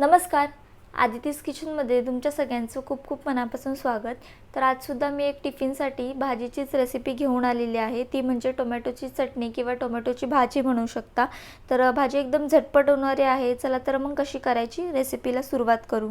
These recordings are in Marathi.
नमस्कार. आदितीस किचनमध्ये तुमच्या सगळ्यांचं खूप खूप मनापासून स्वागत. तर आजसुद्धा मी एक टिफिनसाठी भाजीचीच रेसिपी घेऊन आलेली आहे. ती म्हणजे टोमॅटोची चटणी किंवा टोमॅटोची भाजी म्हणू शकता. तर भाजी एकदम झटपट होणारी आहे. चला तर मग कशी करायची रेसिपीला सुरुवात करू.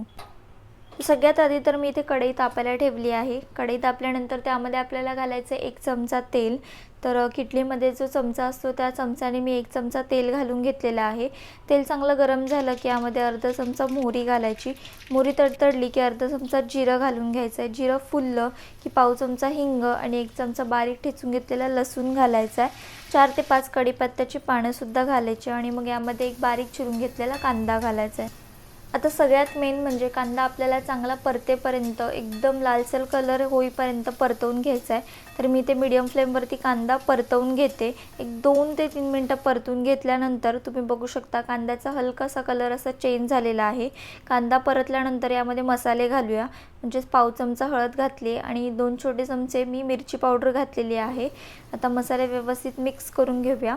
सगळ्यात आधी तर मी इथे कढई तापायला ठेवली आहे. कढई तापल्यानंतर त्यामध्ये आपल्याला घालायचं एक चमचा तेल. तर किटलीमध्ये जो चमचा असतो त्या चमचाने मी एक चमचा तेल घालून घेतलेला आहे. तेल चांगलं गरम झालं की यामध्ये अर्धा चमचा मोहरी घालायची. मोहरी तडतडली की अर्धा चमचा जिरं घालून घ्यायचं आहे. जिरं फुललं की पाव चमचा हिंग आणि एक चमचा बारीक ठेचून घेतलेला लसूण घालायचा आहे. चार ते पाच कढीपत्त्याची पानंसुद्धा घालायची आणि मग यामध्ये एक बारीक चिरून घेतलेला कांदा घालायचा आहे. आता सगळ्यात मेन म्हणजे कांदा आपल्याला चांगला परतेपर्यंत एकदम लालसर कलर होईपर्यंत परतवून घ्यायचा आहे. तर मी ते मीडियम फ्लेमवरती कांदा परतवून घेते. एक दोन ते तीन मिनटं परतून घेतल्यानंतर तुम्ही बघू शकता कांद्याचा हलकासा कलर असा चेंज झालेला आहे. कांदा परतल्यानंतर यामध्ये मसाले घालूया. म्हणजेच पाव चमचा हळद घातली आणि दोन छोटे चमचे मी मिरची पावडर घातलेली आहे. आता मसाले व्यवस्थित मिक्स करून घेऊया.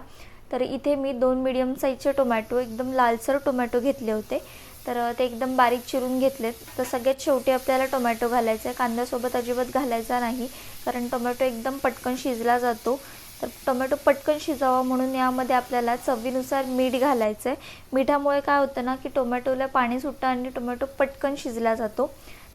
तर इथे मी दोन मीडियम साईजचे टोमॅटो एकदम लालसर टोमॅटो घेतले होते. तर ते एकदम बारीक चिरून घेतलेत. तर सगळ्यात शेवटी आपल्याला टोमॅटो घालायचा आहे. कांद्यासोबत अजिबात घालायचा नाही कारण टोमॅटो एकदम पटकन शिजला जातो. तर टोमॅटो पटकन शिजावा म्हणून यामध्ये आपल्याला चवीनुसार मीठ घालायचं आहे मिठामुळे काय होतं ना की टोमॅटोला पाणी सुटतं आणि टोमॅटो पटकन शिजला जातो.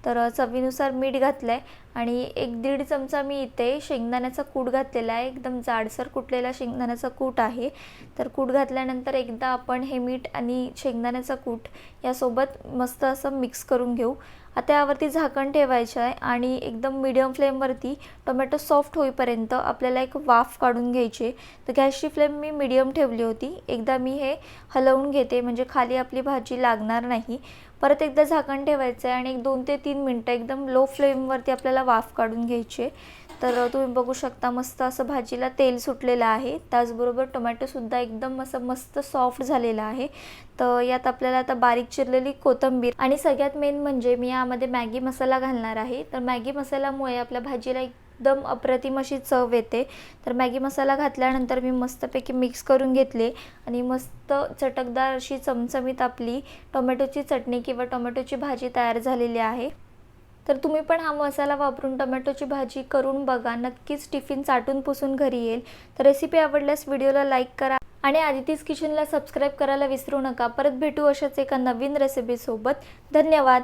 तर चवीनुसार मीठ घातलं आहे आणि एक दीड चमचा मी इथे शेंगदाण्याचा कूट घातलेला आहे. एकदम जाडसर कुटलेला शेंगदाण्याचा कूट आहे. तर कूट घातल्यानंतर एकदा आपण हे मीठ आणि शेंगदाण्याचा कूट यासोबत मस्त असं मिक्स करून घेऊ. आता यावरती झाकण ठेवायचं आहे आणि एकदम मिडियम फ्लेमवरती टोमॅटो सॉफ्ट होईपर्यंत आपल्याला एक वाफ काढून घ्यायची. तर गॅसची फ्लेम मी मिडियम ठेवली होती. एकदा मी हे हलवून घेते म्हणजे खाली आपली भाजी लागणार नाही. परत एकदा झाकण ठेवायचं आहे आणि एक दोन ते तीन मिनटं एकदम लो फ्लेमवरती आपल्याला वाफ काढून घ्यायची. तर तुम्ही बघू शकता मस्त असं भाजीला तेल सुटलेलं आहे. त्याचबरोबर टोमॅटोसुद्धा एकदम असं मस्त सॉफ्ट झालेलं आहे. तर यात आपल्याला आता बारीक चिरलेली कोथिंबीर आणि सगळ्यात मेन म्हणजे मी यामध्ये मॅगी मसाला घालणार आहे. तर मॅगी मसाल्यामुळे आपल्या भाजीला एकदम अप्रतिम अशी चव येते. तर मॅगी मसाला घातल्यानंतर मी मस्तपैकी मिक्स करून घेतले आणि मस्त चटकदार अशी चमचमीत आपली टोमॅटोची चटणी किंवा टोमॅटोची भाजी तयार झालेली आहे. तर तुम्ही पण हा मसाला वापरून टोमॅटोची भाजी करून बघा. नक्कीच टिफिन चाटून पुसून घरी येईल. तर रेसिपी आवडल्यास व्हिडिओला लाईक करा आणि आदितीज किचनला सबस्क्राईब करायला विसरू नका. परत भेटू अशाच एका नवीन रेसिपीसोबत धन्यवाद.